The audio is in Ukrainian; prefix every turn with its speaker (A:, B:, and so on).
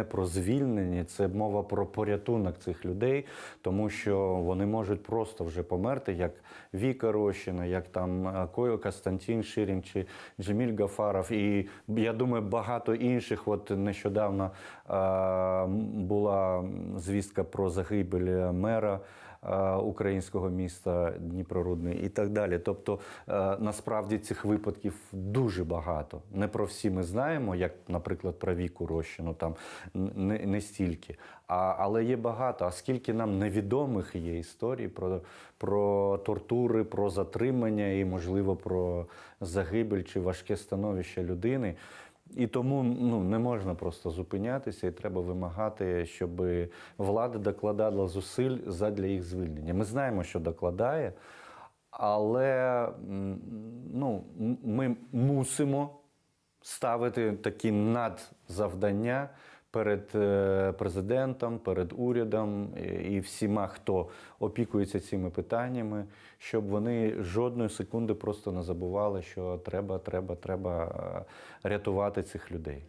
A: не про звільнення, це мова про порятунок цих людей, тому що вони можуть просто вже померти, як Віка Рощина, як там е, Койо Костянтин Ширін чи Джеміль Гафаров. І я думаю, багато інших. От нещодавно е, була звістка про загибель мера е, українського міста Дніпрорудний і так далі. Тобто, е, насправді цих випадків дуже багато. Не про всі ми знаємо, як, наприклад, про Віку Рощину, там не, не стільки. А, але є багато. А скільки нам невідомих є історій про, про тортури, про затримання і, можливо, про загибель чи важке становище людини. І тому ну, не можна просто зупинятися, і треба вимагати, щоб влада докладала зусиль задля їх звільнення. Ми знаємо, що докладає, але ну, ми мусимо ставити такі надзавдання перед е, президентом, перед урядом і- всіма, хто опікується цими питаннями, щоб вони жодної секунди просто не забували, що треба, треба, треба е, рятувати цих людей.